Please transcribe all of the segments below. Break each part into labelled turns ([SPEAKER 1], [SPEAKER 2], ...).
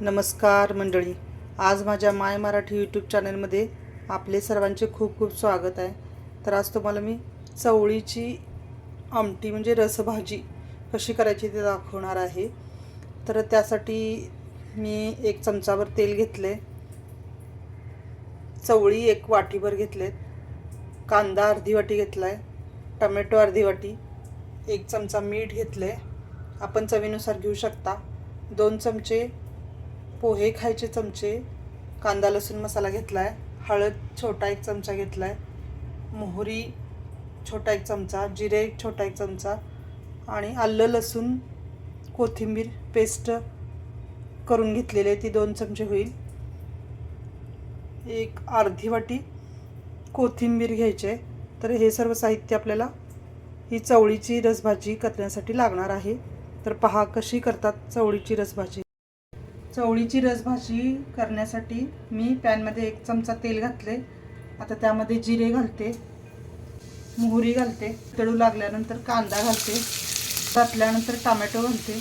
[SPEAKER 1] नमस्कार मंडळी. आज माझ्या माय मराठी यूट्यूब चॅनलमध्ये आपले सर्वांचे खूप खूप स्वागत आहे. तर आज तुम्हाला मी चवळीची आमटी म्हणजे रसभाजी कशी करायची ते दाखवणार आहे. तर त्यासाठी मी एक चमचाभर तेल घेतले चवळी एक वाटीभर घेतले कांदा अर्धी वाटी घेतला आहे टमॅटो अर्धी वाटी. एक चमचा मीठ घेतले आपण चवीनुसार घेऊ शकता. दोन चमचे पोहे खायचे चमचे कांदा लसूण मसाला घेतला आहे हळद छोटा एक चमचा घेतला आहे मोहरी छोटा एक चमचा जिरे एक छोटा एक चमचा आणि आलं लसूण कोथिंबीर पेस्ट करून घेतलेली आहे ती दोन चमचे होईल. एक अर्धी वाटी कोथिंबीर घ्यायचे तर हे सर्व साहित्य आपल्याला ही चवळीची रसभाजी करण्यासाठी लागणार आहे. तर पहा कशी करतात चवळीची रसभाजी. चवळीची रसभाजी करण्यासाठी मी पॅनमध्ये एक चमचा तेल घातले आता त्यामध्ये जिरे घालते. मोहरी घालते. तळू लागल्यानंतर कांदा घालते. घातल्यानंतर टमॅटो घालते.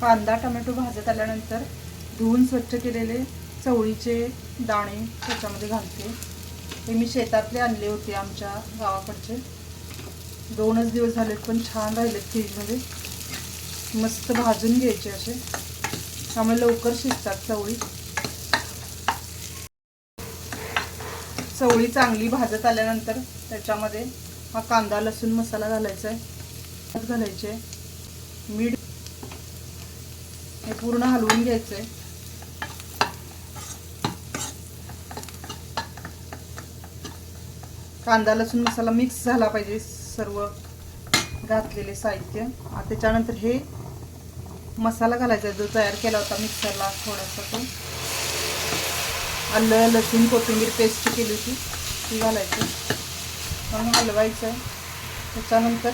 [SPEAKER 1] कांदा टमॅटो भाजत आल्यानंतर धुवून स्वच्छ केलेले चवळीचे दाणे त्याच्यामध्ये घालते. हे मी शेतातले आणले होते आमच्या गावाकडचे. दोनच दिवस झालेत पण छान राहिलेत फ्रीजमध्ये. मस्त भाजून घ्यायचे असे. त्यामुळे लवकर शिजतात चवळी. चवळी चांगली भाजत आल्यानंतर त्याच्यामध्ये हा कांदा लसूण मसाला घालायचा आहे घालायचे आहे मीठ. हे पूर्ण हलवून घ्यायचं आहे कांदा लसूण मसाला मिक्स झाला पाहिजे सर्व घातलेले साहित्य. त्याच्यानंतर हे मसाला घालायचा जो तयार केला होता मिक्सरला थोडासा तो. आलं लसूण कोथिंबीर पेस्ट केली होती ती घालायची. म्हणून हलवायचं आहे. त्याच्यानंतर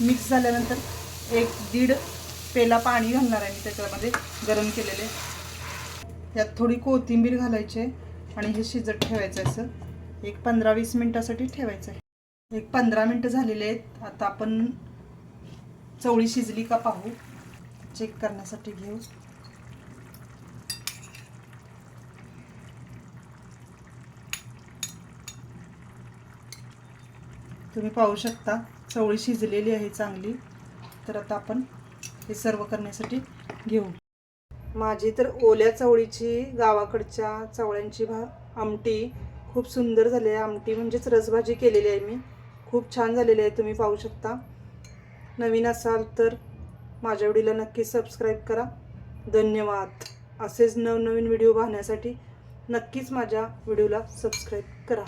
[SPEAKER 1] मिक्स झाल्यानंतर एक दीड पेला पाणी घालणार आहे मी त्याच्यामध्ये गरम केलेले. त्यात थोडी कोथिंबीर घालायची आणि हे शिजत ठेवायचं असं. एक पंधरा वीस मिनटासाठी ठेवायचं आहे. एक पंधरा मिनटं झालेले आहेत. आता आपण चवळी शिजली का पाहू? चेक करण्यासाठी घेऊ. तुम्ही पाहू शकता चवळी शिजलेली आहे चांगली. तर आता आपण हे सर्व करण्यासाठी घेऊ. माझी तर ओल्या चवळीची गावाकडच्या चवळ्यांची भा आमटी खूप सुंदर झाली आहे. आमटी म्हणजेच रसभाजी केलेली आहे मी. खूप छान झालेली आहे तुम्ही पाहू शकता. नवीन असाल तर माझ्या व्हिडिओला नक्की सबस्क्राईब करा. धन्यवाद. असेच नवनवीन व्हिडिओ पाहण्यासाठी नक्कीच माझ्या व्हिडिओला सबस्क्राईब करा.